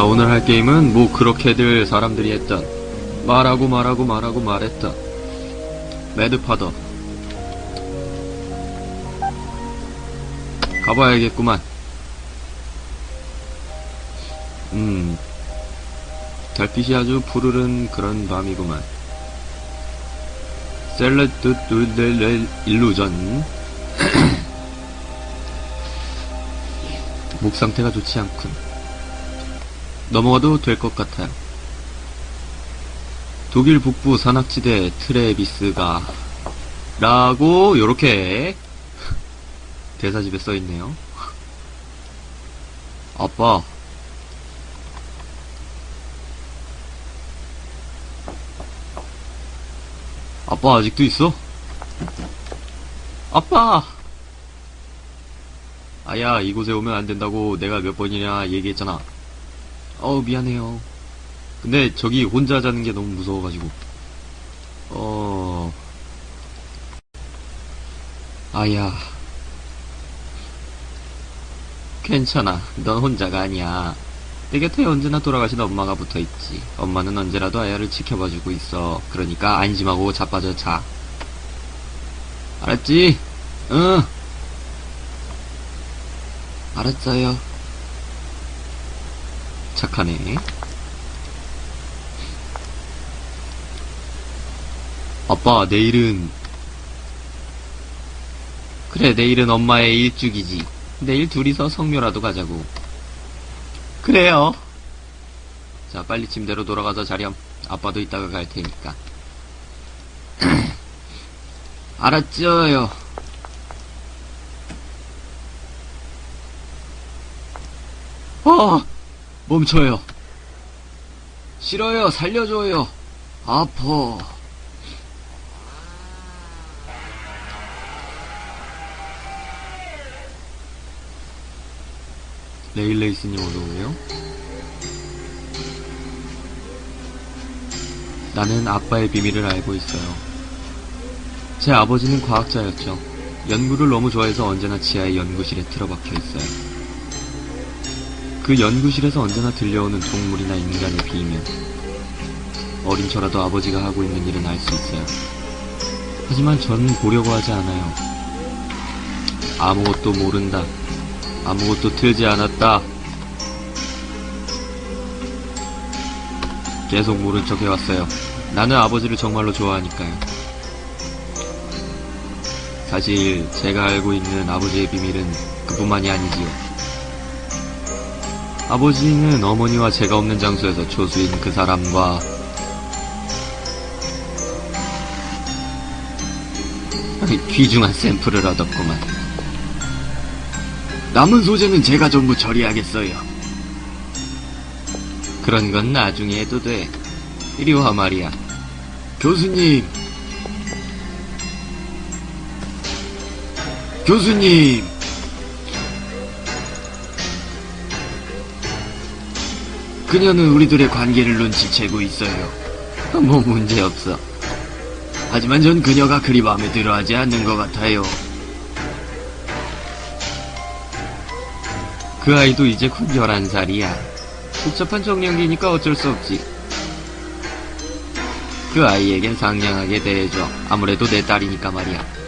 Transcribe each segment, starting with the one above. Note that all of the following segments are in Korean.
자, 오늘 할 게임은 뭐 그렇게들 사람들이 했던 말하고 말하고 말하고 말했던 매드파더 가봐야겠구만. 음, 달빛이 아주 푸르른 그런 밤이구만. 셀레드 뚜델레 일루전. 목 상태가 좋지 않군. 넘어가도 될 것 같아요. 독일 북부 산악지대 트레비스가 라고 요렇게 대사집에 써있네요. 아빠 아빠 아직도 있어? 아빠! 아야, 이곳에 오면 안 된다고 내가 몇 번이나 얘기했잖아. 어우, 미안해요. 근데 저기 혼자 자는 게 너무 무서워가지고. 어, 아야. 괜찮아. 넌 혼자가 아니야. 내 곁에 언제나 돌아가신 엄마가 붙어 있지. 엄마는 언제라도 아야를 지켜봐주고 있어. 그러니까 안심하고 자빠져 자. 알았지? 응. 알았어요. 착하네. 아빠, 내일은 그래, 내일은 엄마의 일주기지. 내일 둘이서 성묘라도 가자고. 그래요. 자, 빨리 침대로 돌아가서 자렴. 아빠도 이따가 갈 테니까. 알았죠요. 아! 멈춰요. 싫어요. 살려줘요. 아파. 레일레이스님 어서오세요. 나는 아빠의 비밀을 알고 있어요. 제 아버지는 과학자였죠. 연구를 너무 좋아해서 언제나 지하의 연구실에 틀어박혀 있어요. 그 연구실에서 언제나 들려오는 동물이나 인간의 비밀. 어린 저라도 아버지가 하고 있는 일은 알 수 있어요. 하지만 저는 보려고 하지 않아요. 아무것도 모른다. 아무것도 틀지 않았다. 계속 모른 척 해왔어요. 나는 아버지를 정말로 좋아하니까요. 사실 제가 알고 있는 아버지의 비밀은 그뿐만이 아니지요. 아버지는 어머니와 제가 없는 장소에서 초수인 그 사람과 귀중한 샘플을 얻었구만. 남은 소재는 제가 전부 처리하겠어요. 그런 건 나중에 해도 돼. 이리 와 말이야. 교수님. 교수님. 그녀는 우리들의 관계를 눈치채고 있어요. 뭐 문제 없어. 하지만 전 그녀가 그리 마음에 들어 하지 않는 것 같아요. 그 아이도 이제 곧 11살이야. 복잡한 정년기니까 어쩔 수 없지. 그 아이에겐 상냥하게 대해줘. 아무래도 내 딸이니까 말이야.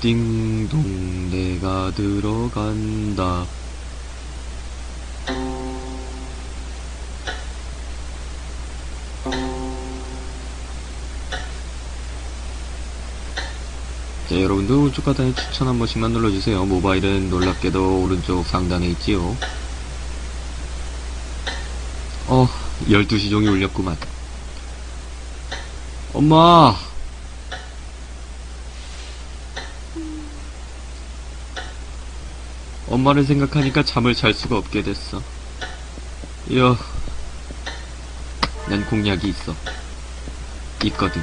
띵동 내가 들어간다. 자, 여러분도 우측 하단에 추천 한 번씩만 눌러주세요. 모바일은 놀랍게도 오른쪽 상단에 있지요. 어, 12시 종이 울렸구만. 엄마! 엄마를 생각하니까 잠을 잘 수가 없게 됐어. 이어, 난 공약이 있어. 있거든.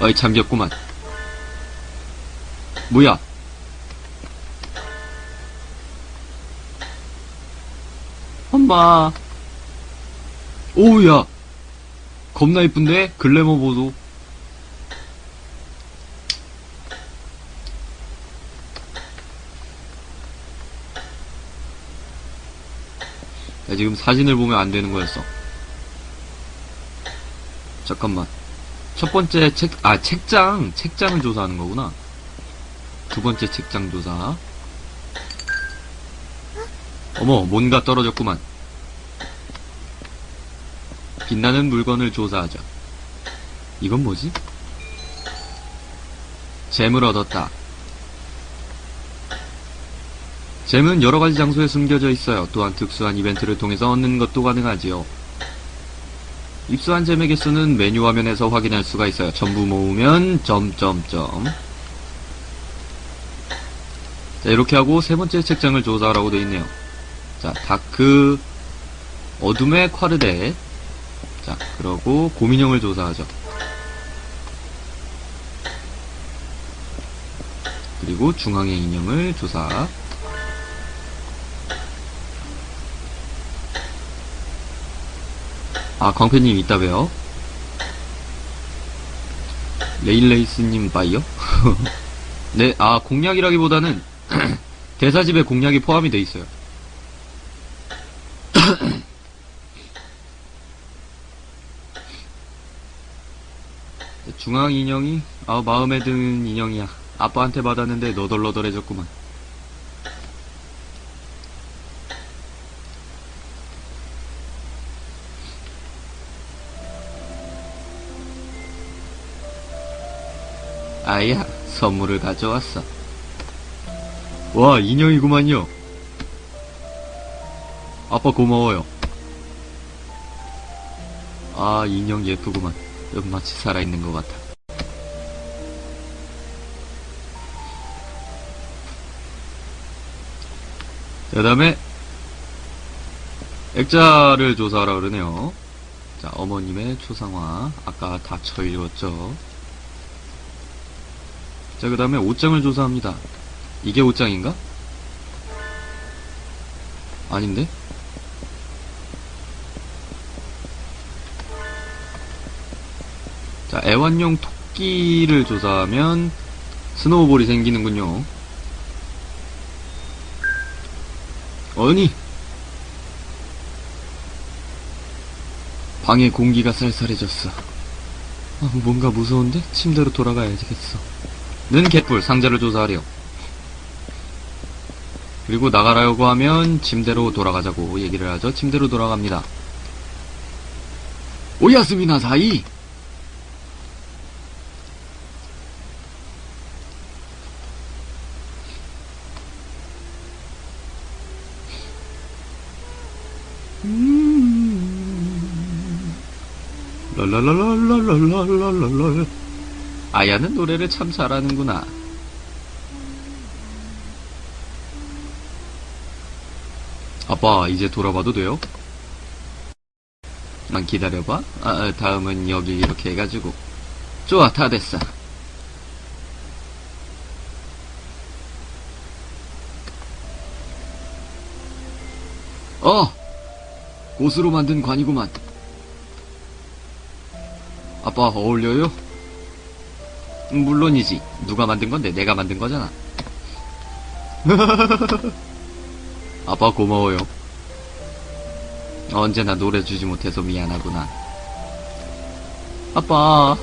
어이, 잠겼구만. 뭐야? 엄마. 오우야. 겁나 이쁜데? 글래머 보도. 야, 지금 사진을 보면 안 되는 거였어. 잠깐만. 첫 번째 책, 아, 책장. 책장을 조사하는 거구나. 두 번째 책장 조사. 어머, 뭔가 떨어졌구만. 빛나는 물건을 조사하자. 이건 뭐지? 잼을 얻었다. 잼은 여러 가지 장소에 숨겨져 있어요. 또한 특수한 이벤트를 통해서 얻는 것도 가능하지요. 입수한 잼의 개수는 메뉴 화면에서 확인할 수가 있어요. 전부 모으면 점점점. 자, 이렇게 하고 세 번째 책장을 조사하라고 되어 있네요. 자, 다크 어둠의 콰르데. 자, 그러고 고민형을 조사하죠. 그리고 중앙의 인형을 조사. 아, 광팬님 이따 봬요. 레일레이스님 빠이요? 네, 아, 공략이라기보다는 대사집에 공략이 포함이 돼 있어요. 중앙 인형이, 아, 마음에 드는 인형이야. 아빠한테 받았는데 너덜너덜해졌구만. 아야, 선물을 가져왔어. 와, 인형이구만요. 아빠 고마워요. 아, 인형 예쁘구만. 마치 살아있는 것 같아. 그 다음에, 액자를 조사하라 그러네요. 자, 어머님의 초상화. 아까 다 쳐 읽었죠. 자, 그 다음에 옷장을 조사합니다. 이게 옷장인가? 아닌데? 자, 애완용 토끼를 조사하면 스노우볼이 생기는군요. 어니! 방에 공기가 쌀쌀해졌어. 아, 뭔가 무서운데? 침대로 돌아가야겠어. 는 개뿔 상자를 조사하래요. 그리고 나가라고 하면 침대로 돌아가자고 얘기를 하죠. 침대로 돌아갑니다. 오야스미나 사이! 랄랄랄랄랄랄랄랄랄 아야는 노래를 참 잘하는구나. 아빠, 이제 돌아봐도 돼요? 난 기다려봐. 아, 아, 다음은 여기 이렇게 해가지고. 좋아, 다 됐어. 어! 고스로 만든 관이구만. 아빠, 어울려요? 음, 물론이지. 누가 만든 건데 내가 만든 거잖아. 아빠 고마워요. 언제나 노래 주지 못해서 미안하구나. 아빠.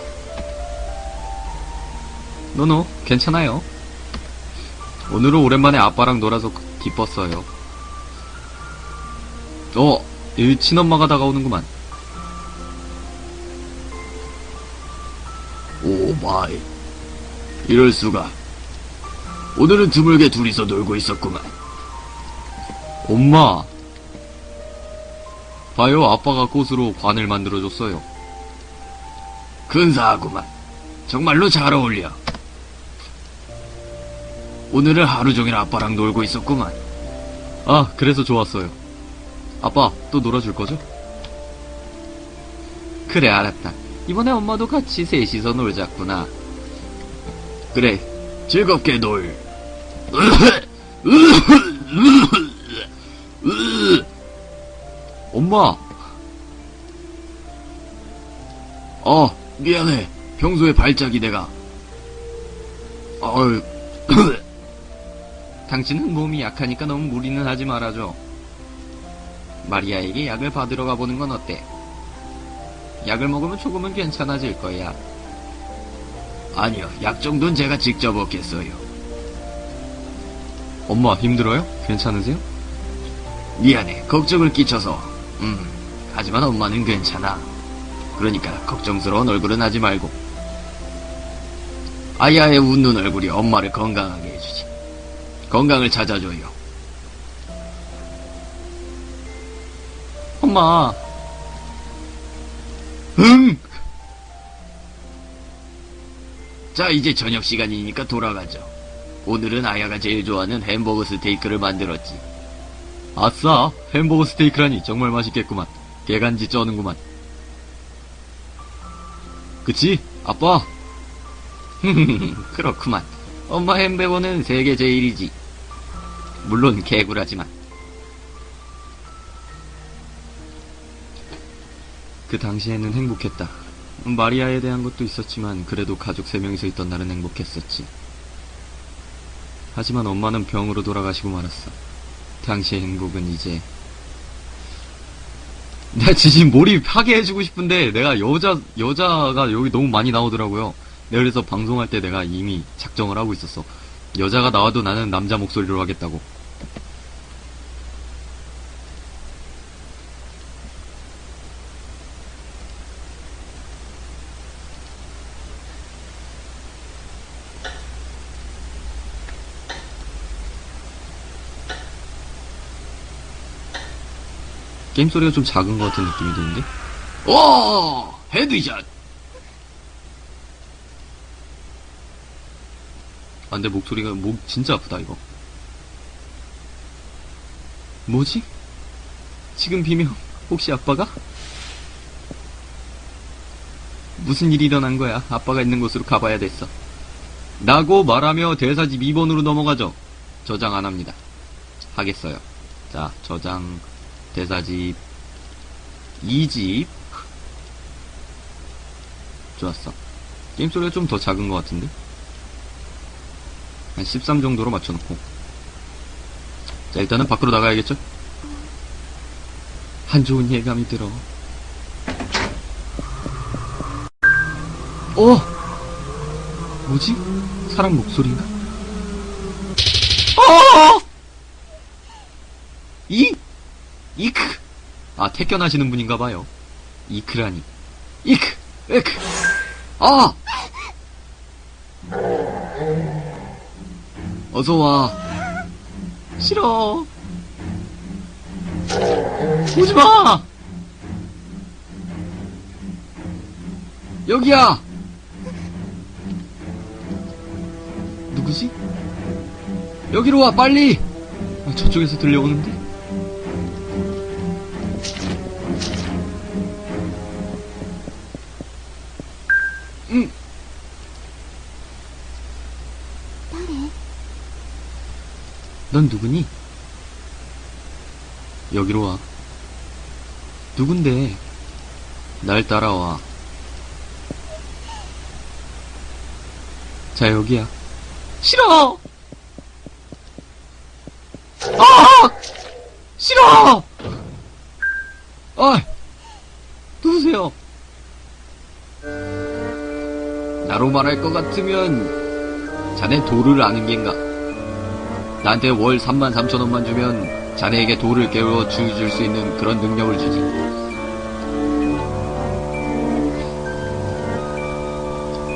노노, 괜찮아요. 오늘은 오랜만에 아빠랑 놀아서 기뻤어요. 어, 이 친엄마가 다가오는구만. 오 마이. 이럴 수가. 오늘은 드물게 둘이서 놀고 있었구만. 엄마. 봐요, 아빠가 꽃으로 관을 만들어줬어요. 근사하구만. 정말로 잘 어울려. 오늘은 하루 종일 아빠랑 놀고 있었구만. 아, 그래서 좋았어요. 아빠, 또 놀아줄 거죠? 그래, 알았다. 이번에 엄마도 같이 셋이서 놀자꾸나. 그래, 즐겁게 놀. 엄마! 어, 미안해. 평소에 발작이 내가. 어휴. 당신은 몸이 약하니까 너무 무리는 하지 말아줘. 마리아에게 약을 받으러 가보는 건 어때? 약을 먹으면 조금은 괜찮아질 거야. 아니요, 약 정도는 제가 직접 먹겠어요. 엄마, 힘들어요? 괜찮으세요? 미안해, 걱정을 끼쳐서. 음, 하지만 엄마는 괜찮아. 그러니까 걱정스러운 얼굴은 하지 말고. 아야의 웃는 얼굴이 엄마를 건강하게 해주지. 건강을 찾아줘요. 엄마. 응! 자, 이제 저녁 시간이니까 돌아가죠. 오늘은 아야가 제일 좋아하는 햄버거 스테이크를 만들었지. 아싸! 햄버거 스테이크라니 정말 맛있겠구만. 개간지 쩌는구만. 그치? 아빠? 그렇구만. 엄마 햄버거는 세계 제일이지. 물론 개구라지만. 그 당시에는 행복했다. 마리아에 대한 것도 있었지만 그래도 가족 세 명이서 있던 날은 행복했었지. 하지만 엄마는 병으로 돌아가시고 말았어. 당시의 행복은 이제 내가 지금 몰입하게 해주고 싶은데 내가 여자 여자가 여기 너무 많이 나오더라고요. 내가 그래서 방송할 때 내가 이미 작정을 하고 있었어. 여자가 나와도 나는 남자 목소리로 하겠다고. 게임 소리가 좀 작은 것 같은 느낌이 드는데? 오! 헤드샷! 아, 근데 목소리가, 목 진짜 아프다, 이거. 뭐지? 지금 비명, 혹시 아빠가? 무슨 일이 일어난 거야? 아빠가 있는 곳으로 가봐야 됐어. 라고 말하며 대사집 2번으로 넘어가죠. 저장 안 합니다. 하겠어요. 자, 저장, 대사집 2집. 좋았어. 게임 소리가 좀 더 작은 것 같은데? 한 13 정도로 맞춰놓고. 자 일단은 밖으로 나가야겠죠? 한 좋은 예감이 들어. 어! 뭐지? 사람 목소리인가? 어! 이? 이크! 아, 태견하시는 분인가 봐요. 이크라니. 이크! 에크! 아! 어서와. 싫어. 오지 마! 여기야! 누구지? 여기로 와, 빨리! 아, 저쪽에서 들려오는데? 넌 누구니? 여기로 와. 누군데? 날 따라와. 자, 여기야. 싫어! 아! 싫어! 아! 누구세요? 나로 말할 것 같으면 자네 돌을 아는 겐가? 나한테 월 3만 3천 원만 주면 자네에게 돌을 깨워 주줄 수 있는 그런 능력을 주지.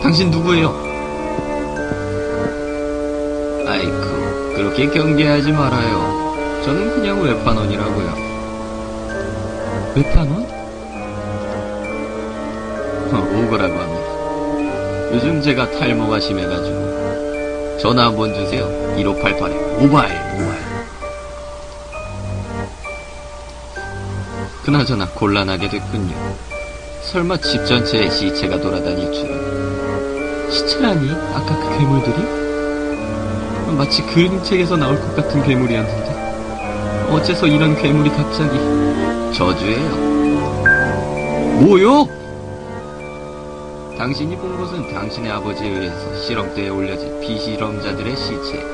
당신 누구예요? 아이쿠, 그렇게 경계하지 말아요. 저는 그냥 외판원이라고요. 외판원? 어, 오거라고 합니다. 요즘 제가 탈모가 심해가지고 전화 한번 주세요 1588에 모바일 모바일 그나저나 곤란하게 됐군요 설마 집 전체에 시체가 돌아다닐 줄은 시체라니? 아까 그 괴물들이? 마치 그림 책에서 나올 것 같은 괴물이었는데 어째서 이런 괴물이 갑자기 저주예요 뭐요? 당신이 본 것은 당신의 아버지에 의해서 실험대에 올려진 비실험자들의 시체.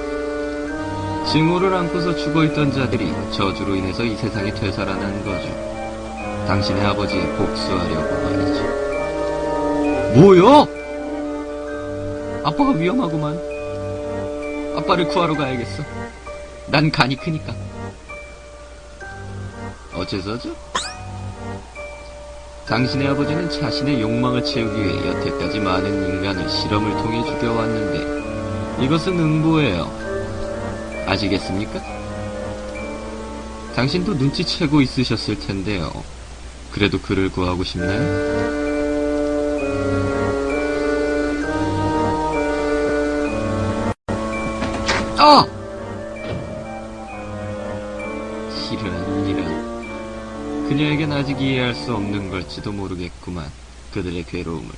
증오를 안고서 죽어있던 자들이 저주로 인해서 이 세상에 되살아난 거죠. 당신의 아버지에 복수하려고 말이죠. 뭐요? 아빠가 위험하구만. 아빠를 구하러 가야겠어. 난 간이 크니까. 어째서죠? 당신의 아버지는 자신의 욕망을 채우기 위해 여태까지 많은 인간을 실험을 통해 죽여왔는데 이것은 응보예요. 아시겠습니까? 당신도 눈치채고 있으셨을 텐데요. 그래도 그를 구하고 싶나요? 아! 그녀에겐 아직 이해할 수 없는 걸지도 모르겠구만. 그들의 괴로움을.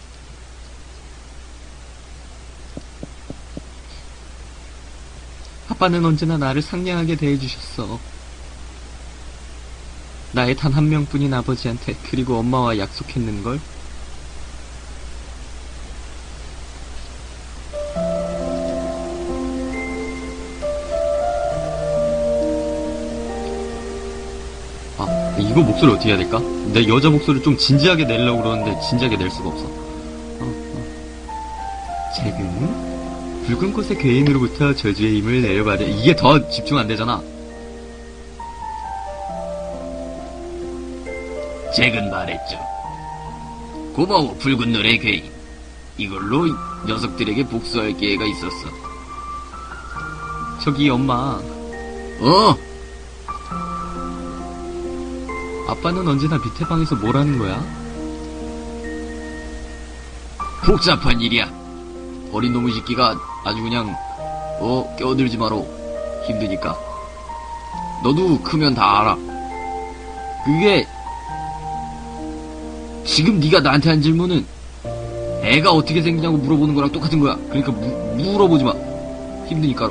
아빠는 언제나 나를 상냥하게 대해주셨어. 나의 단 한 명뿐인 아버지한테 그리고 엄마와 약속했는걸? 이거 목소리 어떻게 해야 될까? 내 여자 목소리 좀 진지하게 내려고 그러는데 진지하게 낼 수가 없어. 어, 어. 붉은 꽃의 괴인으로부터 저주의 힘을 내려받아 이게 더 집중 안 되잖아. 잭은 말했죠. 고마워 붉은 노래 괴인. 이걸로 녀석들에게 복수할 기회가 있었어. 저기 엄마. 어. 아빠는 언제나 밑에 방에서 뭘 하는 거야? 복잡한 일이야. 어린 놈의 새끼가 아주 그냥 어 껴들지 마로 힘드니까. 너도 크면 다 알아. 그게 지금 네가 나한테 한 질문은 애가 어떻게 생기냐고 물어보는 거랑 똑같은 거야. 그러니까 무- 물어보지 마. 힘드니까.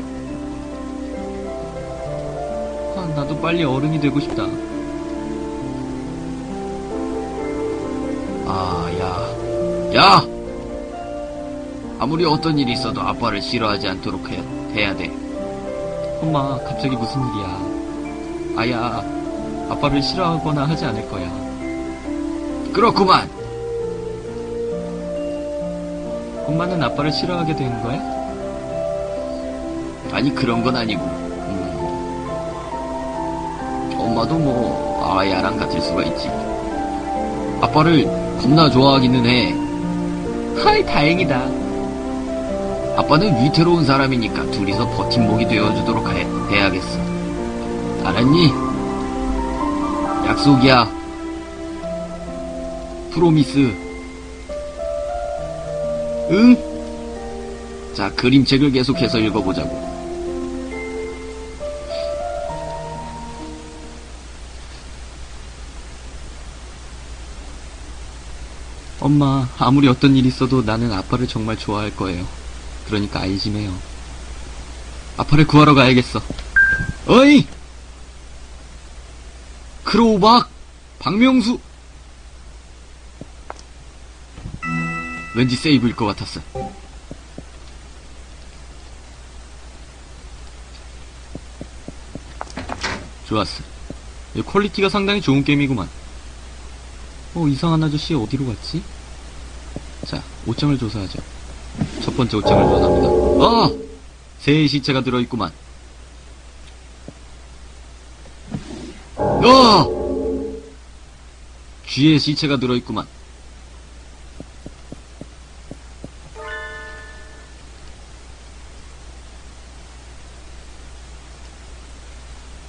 아, 나도 빨리 어른이 되고 싶다. 야. 야! 아무리 어떤 일이 있어도 아빠를 싫어하지 않도록 해, 해야 돼. 엄마, 갑자기 무슨 일이야. 아야, 아빠를 싫어하거나 하지 않을 거야. 그렇구만. 엄마는 아빠를 싫어하게 된 거야? 아니, 그런 건 아니고. 음. 엄마도 뭐, 아야랑 같을 수가 있지. 아빠를 겁나 좋아하기는 해. 하이, 다행이다. 아빠는 위태로운 사람이니까 둘이서 버팀목이 되어주도록 해, 해야겠어. 알았니? 약속이야. 프로미스. 응? 자, 그림책을 계속해서 읽어보자고. 엄마, 아무리 어떤 일이 있어도 나는 아빠를 정말 좋아할 거예요. 그러니까 알지매요. 아빠를 구하러 가야겠어. 어이! 크로우박! 박명수! 왠지 세이브일 것 같았어. 좋았어. 이 퀄리티가 상당히 좋은 게임이구만. 어, 이상한 아저씨 어디로 갔지? 자, 옷장을 조사하죠. 첫 번째 옷장을 조사합니다. 아! 새의 시체가 들어있구만. 아! 쥐의 시체가 들어있구만.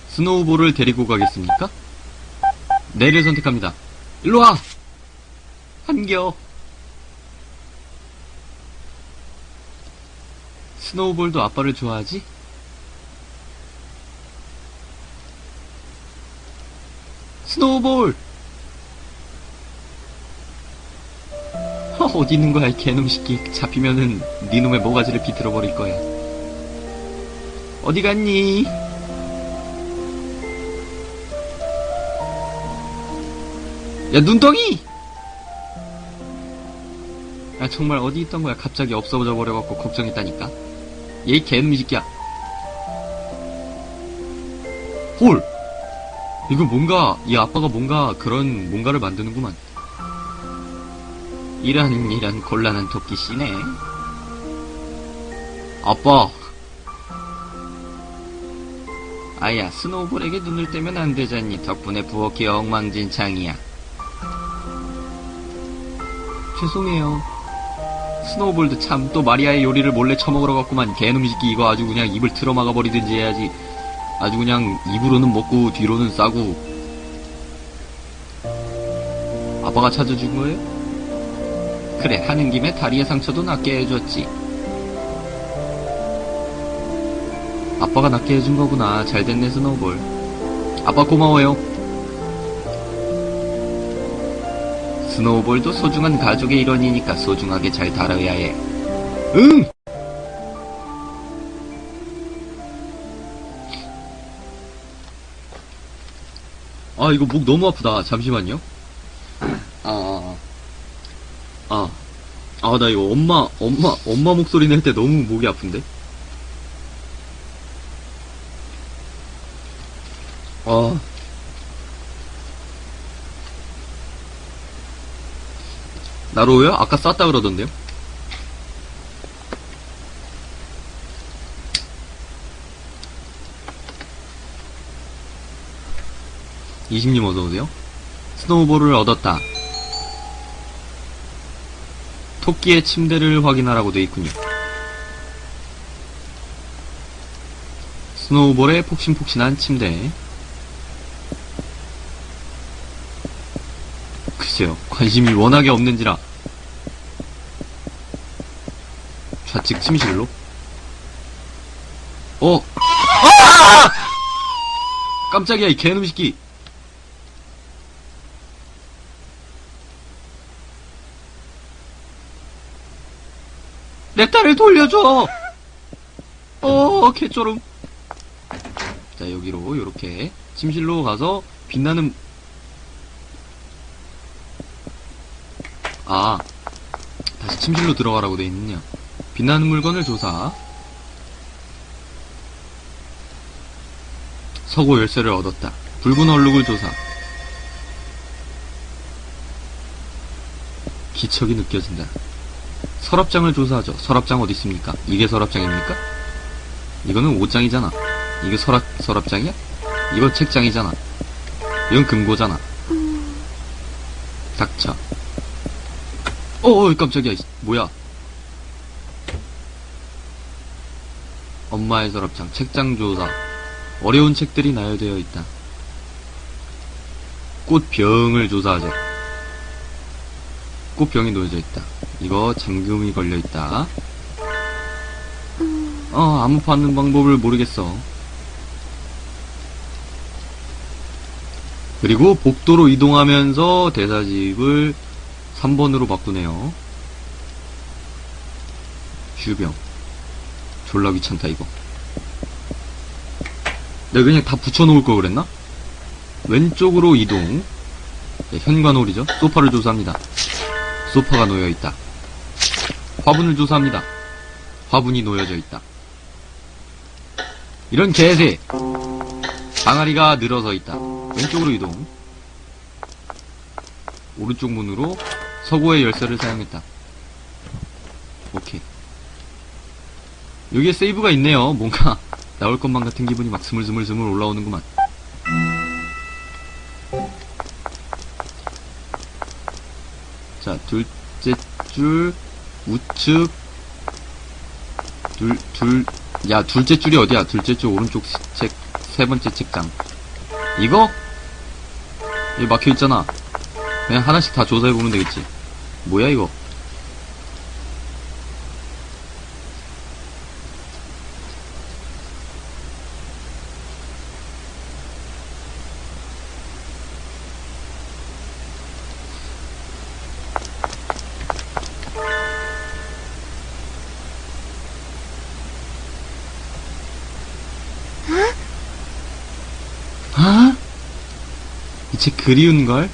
스노우볼을 데리고 가겠습니까? 네를 선택합니다. 일로 와! 한겨. 스노우볼도 아빠를 좋아하지? 스노우볼! 하, 어디 있는 거야, 이 개놈 새끼. 잡히면은 네 놈의 모가지를 비틀어 버릴 거야. 어디 갔니? 야, 눈덩이! 야, 정말 어디 있던 거야? 갑자기 없어져 버려갖고 걱정했다니까. 얘 개놈이 새끼야. 홀! 이거 뭔가, 이 아빠가 뭔가 그런 뭔가를 만드는구만. 이런, 이런 곤란한 토끼 씨네. 아빠! 아야, 스노우볼에게 눈을 떼면 안 되잖니. 덕분에 부엌이 엉망진창이야. 죄송해요. 스노우볼도 참또 마리아의 요리를 몰래 처먹으러 갔구만. 개놈식이 이거 아주 그냥 입을 틀어막아 버리든지 해야지. 아주 그냥 입으로는 먹고 뒤로는 싸고. 아빠가 찾아준 거예요? 그래, 하는 김에 다리의 상처도 낫게 해줬지. 아빠가 낫게 해준 거구나. 잘 됐네, 스노우볼. 아빠 고마워요. 스노우볼도 소중한 가족의 일원이니까 소중하게 잘 다뤄야 해. 응! 아, 이거 목 너무 아프다. 잠시만요. 아, 아, 아. 아, 아, 나 이거 엄마, 엄마, 엄마 목소리 낼 때 너무 목이 아픈데? 아. 나로우요? 아까 쌌다 그러던데요? 이십님 어서오세요. 스노우볼을 얻었다. 토끼의 침대를 확인하라고 돼 있군요. 스노우볼의 폭신폭신한 침대. 글쎄요, 관심이 워낙에 없는지라. 좌측 침실로? 어! 아! 깜짝이야, 이 개놈 새끼! 내 딸을 돌려줘! 어, 개쪼름. 자, 여기로, 요렇게. 침실로 가서, 빛나는, 아, 다시 침실로 들어가라고 돼 있느냐. 빛나는 물건을 조사. 서고 열쇠를 얻었다. 붉은 얼룩을 조사. 기척이 느껴진다. 서랍장을 조사하죠. 서랍장 어디 있습니까? 이게 서랍장입니까? 이거는 옷장이잖아. 이게 서랍, 서랍장이야? 이거 책장이잖아. 이건 금고잖아. 닥쳐. 어어, 깜짝이야. 이씨, 뭐야. 엄마의 서랍장, 책장 조사. 어려운 책들이 나열되어 있다. 꽃병을 조사하죠. 꽃병이 놓여져 있다. 이거 잠금이 걸려 있다. 어, 아무 받는 방법을 모르겠어. 그리고 복도로 이동하면서 대사집을 3번으로 바꾸네요. 주병. 졸라 귀찮다, 이거. 내가 그냥 다 붙여놓을 걸 그랬나? 왼쪽으로 이동. 네, 현관홀이죠. 소파를 조사합니다. 소파가 놓여 있다. 화분을 조사합니다. 화분이 놓여져 있다. 이런 개새! 방아리가 늘어서 있다. 왼쪽으로 이동. 오른쪽 문으로 서고의 열쇠를 사용했다. 오케이. 여기에 세이브가 있네요. 뭔가 나올 것만 같은 기분이 막 스물스물스물 올라오는구만. 자, 둘째 줄, 우측, 둘, 둘, 야, 둘째 줄이 어디야? 둘째 줄 오른쪽 책, 세 번째 책장. 이거? 여기 막혀있잖아. 그냥 하나씩 다 조사해보면 되겠지. 뭐야, 이거? 그리운걸?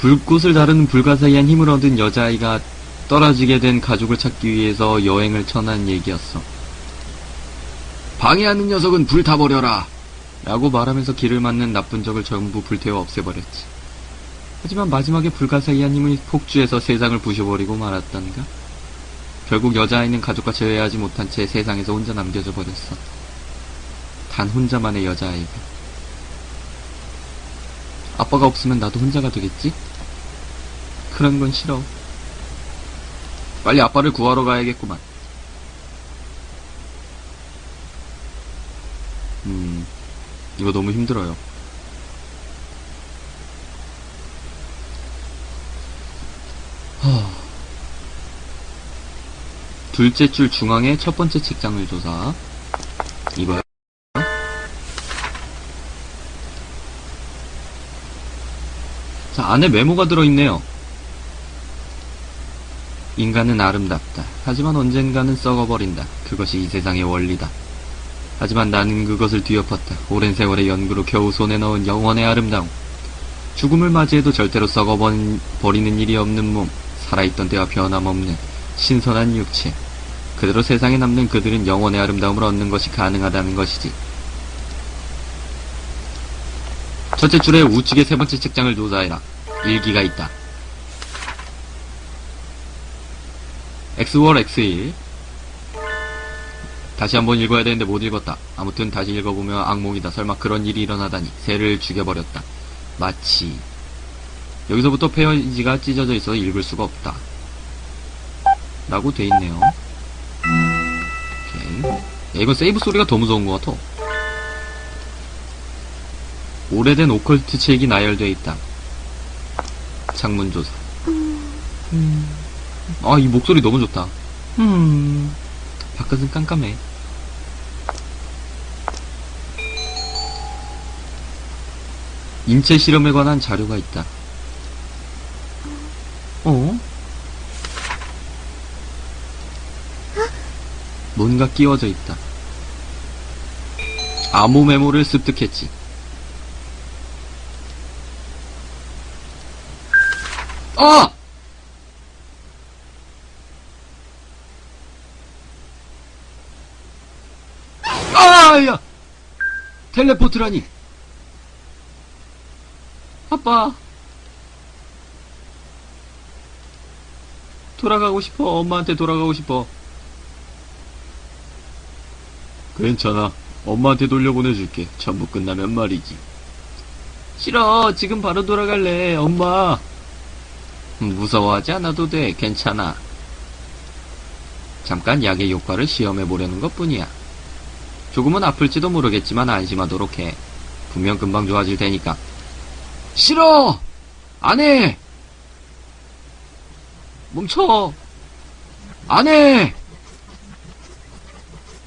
불꽃을 다루는 불가사의한 힘을 얻은 여자아이가 떨어지게 된 가족을 찾기 위해서 여행을 떠난 얘기였어. 방해하는 녀석은 불타버려라! 라고 말하면서 길을 막는 나쁜 적을 전부 불태워 없애버렸지. 하지만 마지막에 불가사의한 힘이 폭주해서 세상을 부셔버리고 말았던가? 결국 여자아이는 가족과 제외하지 못한 채 세상에서 혼자 남겨져 버렸어. 단 혼자만의 여자아이가. 아빠가 없으면 나도 혼자가 되겠지? 그런 건 싫어. 빨리 아빠를 구하러 가야겠구만. 음, 이거 너무 힘들어요. 하... 둘째 줄 중앙에 첫 번째 책장을 조사. 이거 자, 안에 메모가 들어있네요. 인간은 아름답다. 하지만 언젠가는 썩어버린다. 그것이 이 세상의 원리다. 하지만 나는 그것을 뒤엎었다. 오랜 세월의 연구로 겨우 손에 넣은 영원의 아름다움. 죽음을 맞이해도 절대로 썩어버리는 일이 없는 몸. 살아있던 때와 변함없는 신선한 육체. 그대로 세상에 남는 그들은 영원의 아름다움을 얻는 것이 가능하다는 것이지. 첫째 줄에 우측의 세 번째 책장을 조사해라. 일기가 있다. X월 X1 다시 한번 읽어야 되는데 못 읽었다. 아무튼 다시 읽어보면 악몽이다. 설마 그런 일이 일어나다니. 새를 죽여버렸다. 마치 여기서부터 페이지가 찢어져 있어 읽을 수가 없다. 라고 돼 있네요. 오케이. 야, 이건 세이브 소리가 더 무서운 것 같아. 오래된 오컬트 책이 나열돼 있다. 창문 조사. 아, 이 목소리 너무 좋다. 음. 바깥은 깜깜해. 인체 실험에 관한 자료가 있다. 어? 뭔가 끼워져 있다. 암호 메모를 습득했지. 아! 아, 야! 텔레포트라니! 아빠! 돌아가고 싶어. 엄마한테 돌아가고 싶어. 괜찮아. 엄마한테 돌려보내줄게. 전부 끝나면 말이지. 싫어. 지금 바로 돌아갈래. 엄마. 무서워하지 않아도 돼. 괜찮아. 잠깐 약의 효과를 시험해 보려는 것 뿐이야. 조금은 아플지도 모르겠지만 안심하도록 해. 분명 금방 좋아질 테니까. 싫어! 안 해! 멈춰! 안 해!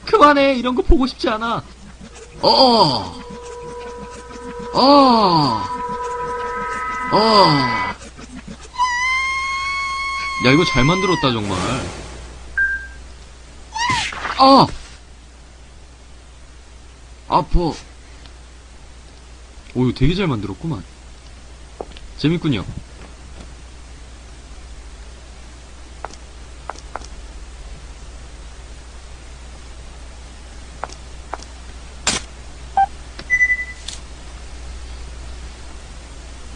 그만해! 이런 거 보고 싶지 않아! 어! 어! 어! 야, 이거 잘 만들었다, 정말. 아! 아파. 오, 이거 되게 잘 만들었구만. 재밌군요.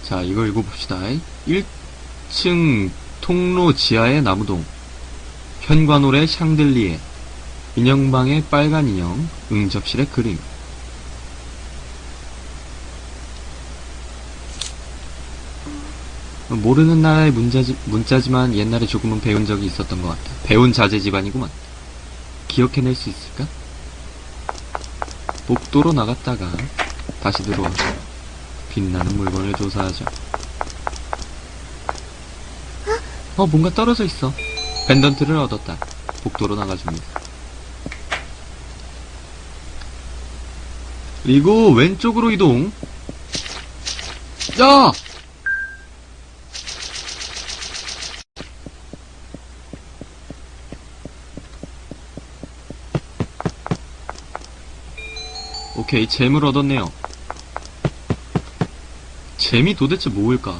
자, 이거 읽어봅시다. 1층 통로 지하의 나무동. 현관홀의 샹들리에. 인형방의 빨간 인형. 응접실의 그림. 모르는 나라의 문자지, 문자지만 옛날에 조금은 배운 적이 있었던 것 같아. 배운 자제 집안이구만. 기억해낼 수 있을까? 복도로 나갔다가 다시 들어와서 빛나는 물건을 조사하죠. 어, 뭔가 떨어져 있어. 펜던트를 얻었다. 복도로 나가줍니다. 그리고 왼쪽으로 이동. 야! 오케이, 잼을 얻었네요. 잼이 도대체 뭐일까?